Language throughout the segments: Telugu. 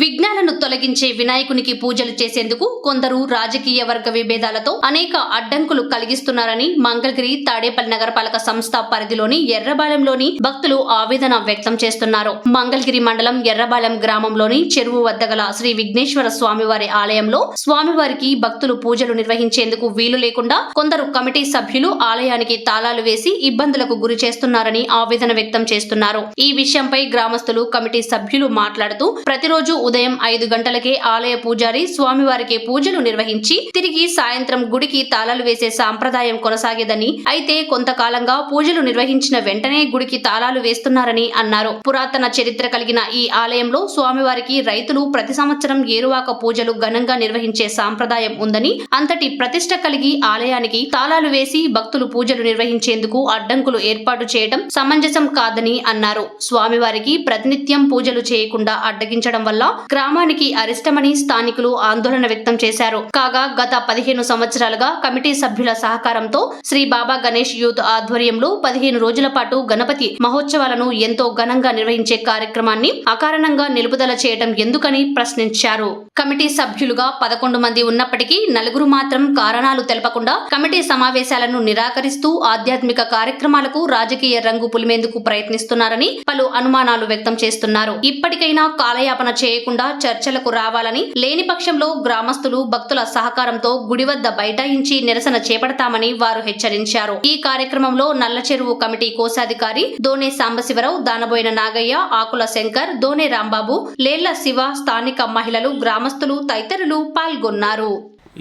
విఘ్నాలను తొలగించే వినాయకునికి పూజలు చేసేందుకు కొందరు రాజకీయ వర్గ విభేదాలతో అనేక అడ్డంకులు కలిగిస్తున్నారని మంగళగిరి తాడేపల్లి నగరపాలక సంస్థ పరిధిలోని ఎర్రబాలెంలోని భక్తులు ఆవేదన వ్యక్తం చేస్తున్నారు. మంగళగిరి మండలం ఎర్రబాలెం గ్రామంలోని చెరువు వద్ద గల శ్రీ విఘ్నేశ్వర స్వామివారి ఆలయంలో స్వామివారికి భక్తులు పూజలు నిర్వహించేందుకు వీలు లేకుండా కొందరు కమిటీ సభ్యులు ఆలయానికి తాళాలు వేసి ఇబ్బందులకు గురి చేస్తున్నారని ఆవేదన వ్యక్తం చేస్తున్నారు. ఈ విషయంపై గ్రామస్తులు కమిటీ సభ్యులు మాట్లాడుతూ ప్రతిరోజు ఉదయం ఐదు గంటలకే ఆలయ పూజారి స్వామివారికి పూజలు నిర్వహించి తిరిగి సాయంత్రం గుడికి తాళాలు వేసే సాంప్రదాయం కొనసాగేదని అయితే కొంతకాలంగా పూజలు నిర్వహించిన వెంటనే గుడికి తాళాలు వేస్తున్నారని అన్నారు. పురాతన చరిత్ర కలిగిన ఈ ఆలయంలో స్వామివారికి రైతులు ప్రతి సంవత్సరం ఏరువాక పూజలు ఘనంగా నిర్వహించే సాంప్రదాయం ఉందని అంతటి ప్రతిష్ట కలిగి ఆలయానికి తాళాలు వేసి భక్తులు పూజలు నిర్వహించేందుకు అడ్డంకులు ఏర్పాటు చేయడం సమంజసం కాదని అన్నారు. స్వామివారికి ప్రతినిత్యం పూజలు చేయకుండా అడ్డగించడం వల్ల గ్రామానికి అరిష్టమని స్థానికులు ఆందోళన వ్యక్తం చేశారు. కాగా గత పదిహేను సంవత్సరాలుగా కమిటీ సభ్యుల సహకారంతో శ్రీ బాబా గణేష్ యూత్ ఆధ్వర్యంలో పదిహేను రోజుల పాటు గణపతి మహోత్సవాలను ఎంతో ఘనంగా నిర్వహించే కార్యక్రమాన్ని అకారణంగా నిలుపుదల చేయడం ఎందుకని ప్రశ్నించారు. కమిటీ సభ్యులుగా పదకొండు మంది ఉన్నప్పటికీ నలుగురు మాత్రం కారణాలు తెలపకుండా కమిటీ సమావేశాలను నిరాకరిస్తూ ఆధ్యాత్మిక కార్యక్రమాలకు రాజకీయ రంగు పులిమేందుకు ప్రయత్నిస్తున్నారని పలు అనుమానాలు వ్యక్తం చేస్తున్నారు. ఇప్పటికైనా కాలయాపన చేయకుండా చర్చలకు రావాలని లేని పక్షంలో గ్రామస్తులు భక్తుల సహకారంతో గుడి వద్ద బైఠాయించి నిరసన చేపడతామని వారు హెచ్చరించారు. ఈ కార్యక్రమంలో నల్ల చెరువు కమిటీ కోశాధికారి దోనే సాంబశివరావు దానబోయిన నాగయ్య ఆకుల శంకర్ దోనే రాంబాబు లేళ్ళ శివ స్థానిక మహిళలు గ్రామస్తులు తదితరులు పాల్గొన్నారు.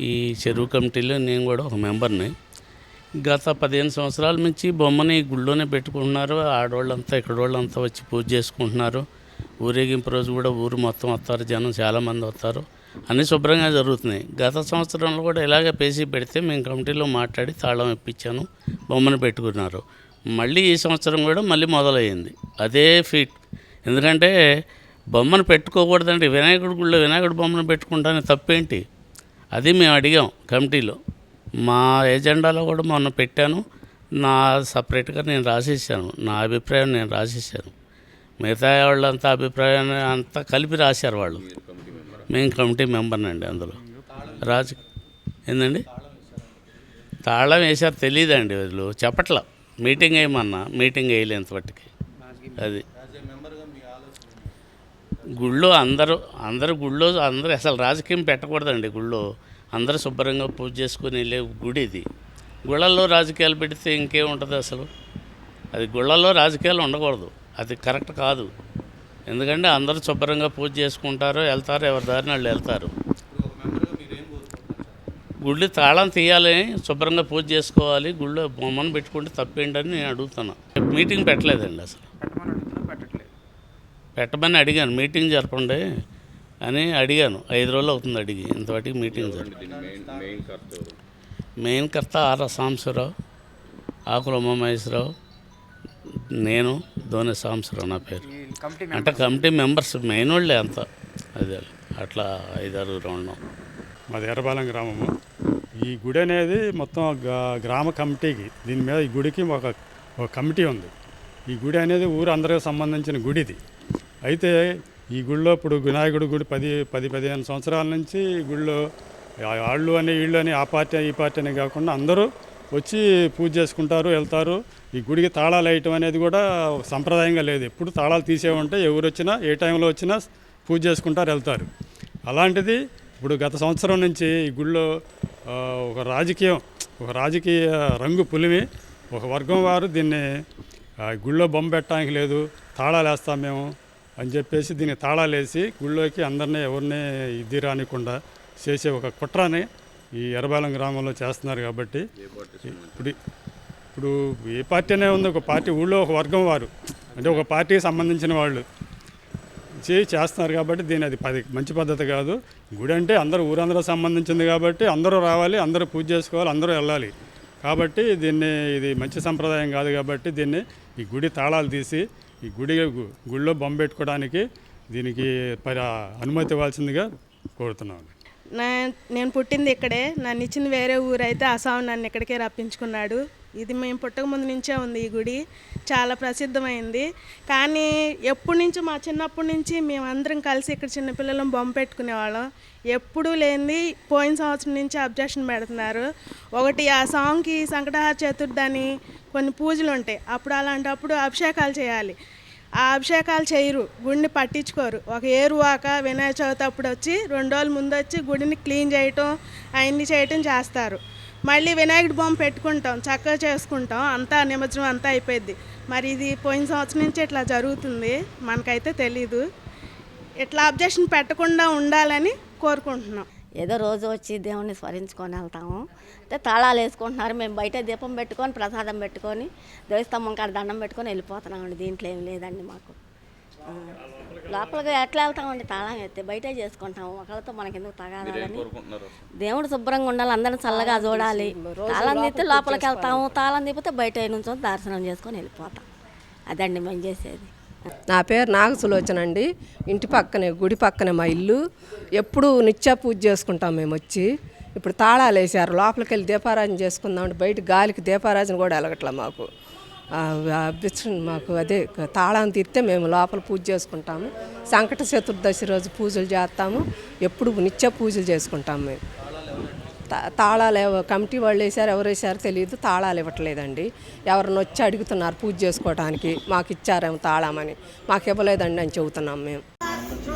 ఈ చెరువు కమిటీలో నేను కూడా ఒక మెంబర్ని. గత పదిహేను సంవత్సరాల నుంచి బొమ్మని గుళ్ళోనే పెట్టుకుంటున్నారు. ఆడవాళ్ళంతా ఇక్కడ వాళ్ళంతా వచ్చి పూజ చేసుకుంటున్నారు. ఊరేగింపు రోజు కూడా ఊరు మొత్తం వస్తారు జనం చాలామంది వస్తారు. అన్నీ శుభ్రంగా జరుగుతున్నాయి. గత సంవత్సరంలో కూడా ఇలాగే పేసి పెడితే మేము కమిటీలో మాట్లాడి తాళం ఇప్పించాను బొమ్మను పెట్టుకున్నారు. మళ్ళీ ఈ సంవత్సరం కూడా మళ్ళీ మొదలయ్యింది. అదే ఫీట్. ఎందుకంటే బొమ్మను పెట్టుకోకూడదండి వినాయకుడి గుళ్ళో వినాయకుడి బొమ్మను పెట్టుకుంటానే తప్పేంటి? అది మేము అడిగాం కమిటీలో. మా ఎజెండాలో కూడా మొన్న పెట్టాను. నా సపరేట్గా నేను రాసేసాను. నా అభిప్రాయం నేను రాసేసాను. మిగతా వాళ్ళంతా అభిప్రాయాన్ని అంతా కలిపి రాశారు వాళ్ళు. మేము కమిటీ మెంబర్నండి అందులో. రాజు ఏందండి? తాళం వేశారు తెలియదండి వీళ్ళు. చెప్పట్లా. మీటింగ్ వేయమన్నా మీటింగ్ వేయలేంతవట్టుకి అది. గుళ్ళో అందరూ అందరూ గుళ్ళో అందరూ అసలు రాజకీయం పెట్టకూడదండి గుళ్ళో. అందరూ శుభ్రంగా పూజ చేసుకుని వెళ్ళే గుడి ఇది. గుళ్ళల్లో రాజకీయాలు పెడితే ఇంకేముంటుంది అసలు? అది గుళ్ళల్లో రాజకీయాలు ఉండకూడదు. అది కరెక్ట్ కాదు. ఎందుకంటే అందరూ శుభ్రంగా పూజ చేసుకుంటారు వెళ్తారు ఎవరి దారిని వాళ్ళు వెళ్తారు. గుడి తాళం తీయాలని శుభ్రంగా పూజ చేసుకోవాలి గుళ్ళో బొమ్మను పెట్టుకుంటే తప్పేంటని నేను అడుగుతున్నా. మీటింగ్ పెట్టలేదండి అసలు. పెట్టమని అడిగాను మీటింగ్ జరపండి అని అడిగాను. ఐదు రోజులు అవుతుంది అడిగి ఇంతవాటికి మీటింగ్ జరపండి మెయిన్ కర్త ఆర్ సాంబశివరావు ఆకుల ఉమామహేశ్వరరావు నేను ధోని సాంబశివరావు నా పేరు. అంటే కమిటీ మెంబర్స్ మెయిన్ వాళ్ళే అంతా. అదే అట్లా ఐదారు ఉన్నాం మాది ఎర్రబాలెం గ్రామము. ఈ గుడి అనేది మొత్తం గా- గ్రామ కమిటీకి దీని మీద ఈ గుడికి ఒక ఒక కమిటీ ఉంది. ఈ గుడి అనేది ఊరు అందరికి సంబంధించిన గుడి ఇది అయితే ఈ గుడిలో ఇప్పుడు వినాయకుడి గుడి పది పది పదిహేను సంవత్సరాల నుంచి ఈ గుడిలో ఆ- వాళ్ళు అని వీళ్ళు అని ఆ పార్టీ ఈ పార్టీ అని కాకుండా అందరూ వచ్చి పూజ చేసుకుంటారు వెళ్తారు. ఈ గుడికి తాళాలు వేయటం అనేది కూడా ఒక సంప్రదాయంగా లేదు. ఎప్పుడు తాళాలు తీసేవంటే ఎవరు వచ్చినా ఏ టైంలో వచ్చినా పూజ చేసుకుంటారు వెళ్తారు. అలాంటిది ఇప్పుడు గత సంవత్సరం నుంచి ఈ గుళ్ళో ఆ, ఒక రాజకీయం ఒక రాజకీయ రంగు పులిమి ఒక వర్గం వారు దీన్ని గుళ్ళో బొమ్మ పెట్టడానికి లేదు తాళాలు వేస్తాం మేము అని చెప్పేసి దీనికి తాళాలు వేసి గుళ్ళోకి అందరినీ ఎవరిని ఇది రానికుండా చేసే ఒక కుట్రని ఈ ఎర్రబాలెం గ్రామంలో చేస్తున్నారు కాబట్టి ఇప్పుడు ఇప్పుడు ఏ పార్టీ అనే ఉంది ఒక పార్టీ ఊళ్ళో ఒక వర్గం వారు. అంటే ఒక పార్టీకి సంబంధించిన వాళ్ళు. చేయి చేస్తున్నారు కాబట్టి దీని అది పది మంచి పద్ధతి కాదు. గుడి అంటే అందరూ ఊరందరూ సంబంధించింది కాబట్టి అందరూ రావాలి అందరూ పూజ చేసుకోవాలి అందరూ వెళ్ళాలి. కాబట్టి దీన్ని ఇది మంచి సంప్రదాయం కాదు కాబట్టి దీన్ని ఈ గుడి తాళాలు తీసి ఈ గుడి గుడిలో బొమ్మ పెట్టుకోవడానికి దీనికి పరి అనుమతి ఇవ్వాల్సిందిగా కోరుతున్నాను. నేను పుట్టింది ఇక్కడే. నన్ను ఇచ్చింది వేరే ఊరు అయితే ఆ నన్ను ఇక్కడికే రప్పించుకున్నాడు. ఇది మేము పుట్టక ముందు నుంచే ఉంది ఈ గుడి. చాలా ప్రసిద్ధమైంది. కానీ ఎప్పటి నుంచి మా చిన్నప్పటి నుంచి మేమందరం కలిసి ఇక్కడ చిన్నపిల్లలం బొమ్మ పెట్టుకునేవాళ్ళం. ఎప్పుడూ లేనిది పోయిన సంవత్సరం నుంచి అబ్జెక్షన్ పెడుతున్నారు. ఒకటి ఆ సాంగ్కి సంకటహార చతుర్థి అని కొన్ని పూజలు ఉంటాయి. అప్పుడు అలాంటప్పుడు అభిషేకాలు చేయాలి. ఆ అభిషేకాలు చేయరు. గుడిని పట్టించుకోరు. ఒక ఏరువాక వినాయక చవితి అప్పుడు వచ్చి రెండు రోజుల ముందు వచ్చి గుడిని క్లీన్ చేయటం అవన్నీ చేయటం చేస్తారు. మళ్ళీ వినాయకుడి బొమ్మ పెట్టుకుంటాం చక్కగా చేసుకుంటాం. అంతా నిమజ్జనం అంతా అయిపోయింది మరి ఇది పోయిన సంవత్సరం నుంచి ఇట్లా జరుగుతుంది. మనకైతే తెలీదు. ఇట్లా అబ్జెక్షన్ పెట్టకుండా ఉండాలని కోరుకుంటున్నాం. ఏదో రోజు వచ్చి దేవుణ్ణి స్మరించుకొని వెళ్తాము. అంటే తాళాలు వేసుకుంటున్నారు. మేము బయట దీపం పెట్టుకొని ప్రసాదం పెట్టుకొని దేవస్తంభం కాడ దండం పెట్టుకొని వెళ్ళిపోతున్నామండి. దీంట్లో ఏం లేదండి మాకు. లోపలికి ఎట్లా వెళ్తామండి? తాళం ఎత్తే బయటే చేసుకుంటాము. ఒకళ్ళతో మనకి ఎందుకు తగాదాలని దేవుడు శుభ్రంగా ఉండాలి అందరిని చల్లగా చూడాలి. తాళం తీస్తే లోపలికి వెళ్తాము. తాళం తీపితే బయట నుంచి దర్శనం చేసుకొని వెళ్ళిపోతాం. అదండి మేము చేసేది. నా పేరు నాగ సులోచన అండి. ఇంటి పక్కనే గుడి పక్కనే మా ఇల్లు. ఎప్పుడు నిత్య పూజ చేసుకుంటాం మేము వచ్చి. ఇప్పుడు తాళాలు వేసారు లోపలికి వెళ్ళి దీపారాజన చేసుకుందాం అంటే బయట గాలికి దీపారాజన కూడా వెలగట్లే మాకు. మాకు అదే తాళం తీస్తే మేము లోపల పూజ చేసుకుంటాము. సంకట చతుర్దశి రోజు పూజలు చేస్తాము. ఎప్పుడు నిత్య పూజలు చేసుకుంటాము మేము. తా- తాళాలు కమిటీ వాళ్ళు వేసారు ఎవరు వేసారో తెలియదు. తాళాలు ఇవ్వట్లేదండి. ఎవరిని వచ్చి అడుగుతున్నారు పూజ చేసుకోవడానికి మాకు ఇచ్చారేమో తాళామని మాకు ఇవ్వలేదండి అని చెబుతున్నాం మేము.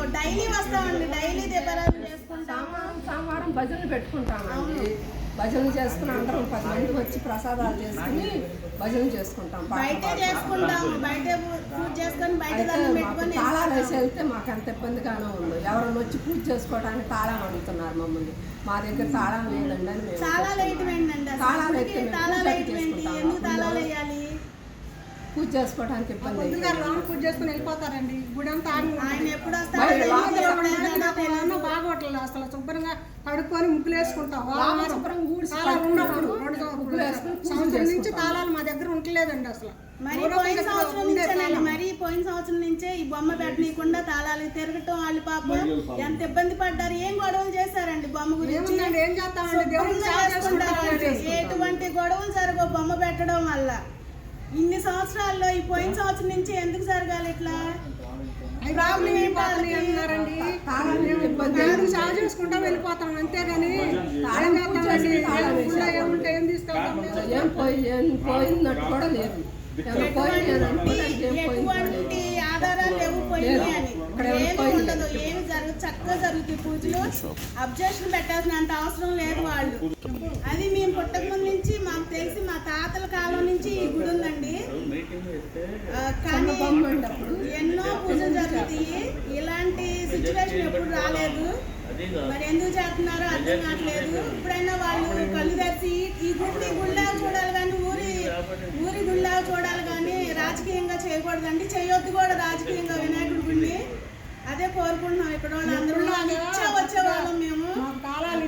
డైలీ వస్తామండి. డైలీ దీపారాధన చేసుకుంటాము. సోమవారం భజనలు పెట్టుకుంటామండి. భజనలు చేసుకుని అందరం పది మంది వచ్చి ప్రసాదాలు చేసుకుని భజనలు చేసుకుంటాం అయితే తాళాలు వేసి వెళ్తే మాకు ఎంత ఇబ్బందిగానే ఉంది ఎవరైనా వచ్చి పూజ చేసుకోవడానికి తాళం అడుగుతున్నారు మమ్మల్ని. మా దగ్గర తాళం లేదండి అని మేము తాళాలు ఏంటి చేసుకుంటాం. పూజ చేసుకోవడానికి ఇబ్బంది. లోన్ పూజ చేసుకుని వెళ్ళిపోతారండి. గుడి అంతా. ఆయన ఎప్పుడు వస్తారో బాగోట్లేదు అసలు. కడుక్కొని ముగ్గులు వేసుకుంటాం తాళాలు ఉన్నప్పుడు సంవత్సరం నుంచి మా దగ్గర ఉండలేదండి అసలు. మరి పోయిన సంవత్సరం తాళం. మరి పోయిన సంవత్సరం నుంచే ఈ బొమ్మ పెట్టనీయకుండా తాళాలు తిరగటం వాళ్ళు పాపం. ఎంత ఇబ్బంది పడ్డారు ఏం గొడవలు చేశారండి బొమ్మ గురించి? ఏం చేస్తామండి? ఎటువంటి గొడవలు జరగవు బొమ్మ పెట్టడం వల్ల. ఇన్ని సంవత్సరాల్లో ఈ పోయిన సంవత్సరం నుంచి ఎందుకు జరగాలి ఇట్లా? ప్రాబ్లం చేసుకుంటాం వెళ్ళిపోతాం అంతేగాని ఏం చేస్తామండి ఏం ఏముంటే ఏం తీసుకెళ్తాం ఏం పోయి ఏం పోయినట్టు కూడా లేదు. పోయింది. ఎటువంటి ఆధారాలు లేవు పోయింది అని. ఏమి ఉండదు. ఏమి జరగదు చక్కగా జరుగుతాయి పూజలు. అబ్జెక్షన్ పెట్టాల్సినంత అవసరం లేదు వాళ్ళు. అది మేము పుట్టక ముందు నుంచి మాకు తెలిసి మా తాతల కాలం నుంచి ఈ గుడి ఉందండి. కానీ ఎన్నో పూజలు జరుగుతాయి. ఇలాంటి సిచ్యువేషన్ ఎప్పుడు రాలేదు. మరి ఎందుకు చేస్తున్నారో అర్థం కావట్లేదు. ఇప్పుడైనా వాళ్ళు కళ్ళు తెరిచి ఈ గుడిని గుళ్ళగా చూడాలి కానీ ఊరి ఊరి గుళ్ళగా చూడాలి కానీ రాజకీయంగా చేయకూడదండి. చేయొద్దు కూడా రాజకీయంగా వినాయకుడి గుడిని. అదే కోరుకుంటున్నాం. ఇక్కడ వాళ్ళు అందరూ ఇచ్చా వచ్చేవాళ్ళం మేము తాళాలు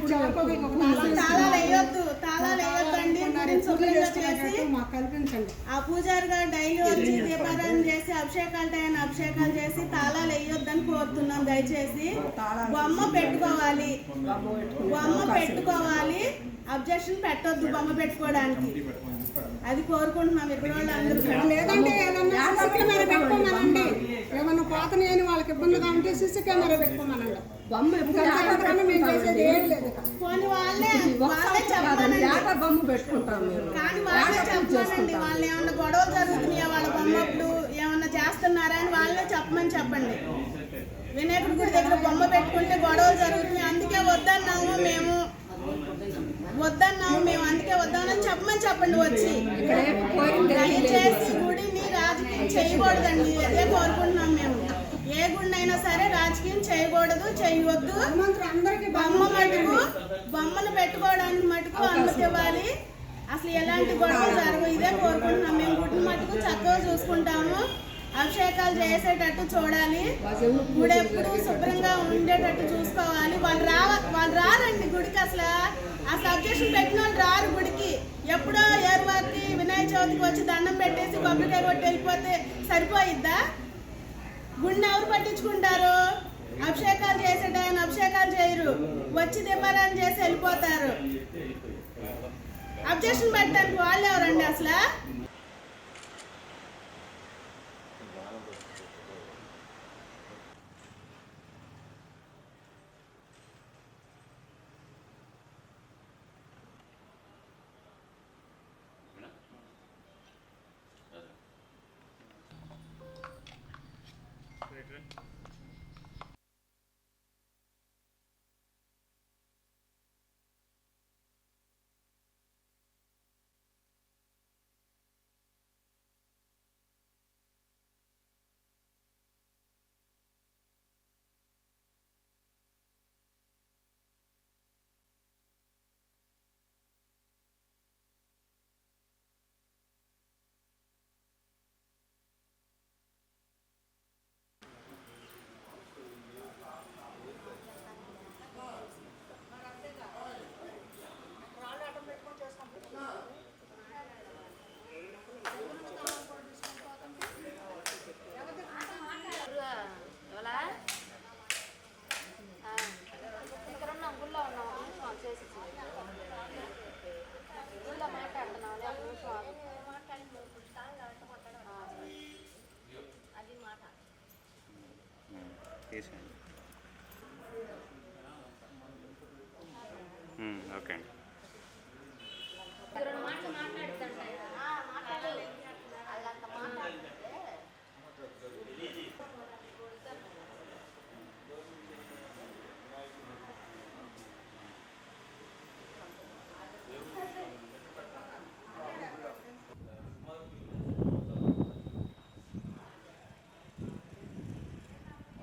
చేసి మాకు కల్పించండి. ఆ పూజారి గారు డైలీ వచ్చి దీపారాధన చేసి అభిషేకాలు టైం అభిషేకాలు చేసి తాళాలు వేయొద్దని కోరుతున్నాం దయచేసి. బొమ్మ పెట్టుకోవాలి. బొమ్మ పెట్టుకోవాలి. అబ్జెక్షన్ పెట్టొద్దు బొమ్మ పెట్టుకోవడానికి. అది కోరుకుంటున్నాం అందరూ. లేదంటే ఏదన్నా కెమెరా పెట్టుకోమనండి. ఏమన్నా పోతున్నాయి అని వాళ్ళకి ఇబ్బందిగా ఉంటే సీసీ కెమెరా పెట్టుకోమనండి. బొమ్మ మేము చేసేది ఏం లేదు ఏట బొమ్మ పెట్టుకుంటాం మేము. కానీ వాళ్ళే చెప్పాలండి వాళ్ళు ఏమన్నా గొడవలు జరుగుతున్నాయా వాళ్ళ బొమ్మప్పుడు ఏమన్నా చేస్తున్నారా అని వాళ్ళే చెప్పమని చెప్పండి. వినాయకుడి గుడి దగ్గర బొమ్మ పెట్టుకుంటే గొడవలు జరుగుతున్నాయి. అందుకే వద్దన్నాము మేము. వద్దన్నాము మేము. అందుకే వద్దామని చెప్పమని చెప్పండి వచ్చి. దయచేసి గుడిని రాజకీయం చేయకూడదండి. అదే కోరుకుంటున్నాం మేము. ఏ గుడినైనా సరే రాజకీయం చేయకూడదు చేయవద్దు. బొమ్మ మటుకు బొమ్మను పెట్టుకోవడానికి మటుకు అనుమతి ఇవ్వాలి. అసలు ఎలాంటి గొడవలు జరగవు. ఇదే కోరుకుంటున్నాం. మేము గుడిని మటుకు చక్కగా చూసుకుంటాము. అభిషేకాలు చేసేటట్టు చూడాలి. గుడి ఎప్పుడు శుభ్రంగా ఉండేటట్టు చూసుకోవాలి. వాళ్ళు రావ వాళ్ళు రారండి గుడికి అసలు. అసలు అబ్జెక్షన్ పెట్టిన వాళ్ళు రారు గుడికి. ఎప్పుడో ఏరువారికి వినాయక చవితికి వచ్చి దండం పెట్టేసి కొబ్బరికాయ కొట్టి వెళ్ళిపోతే సరిపోయిద్దా? గుండె ఎవరు పట్టించుకుంటారు? అభిషేకాలు చేసేట టైం అభిషేకాలు చేయరు. వచ్చి దీపారాయణ చేసి వెళ్ళిపోతారు. అబ్జెక్షన్ పెట్టడానికి వాళ్ళు ఎవరండి అసలు? తీసేయండి ఓకే అండి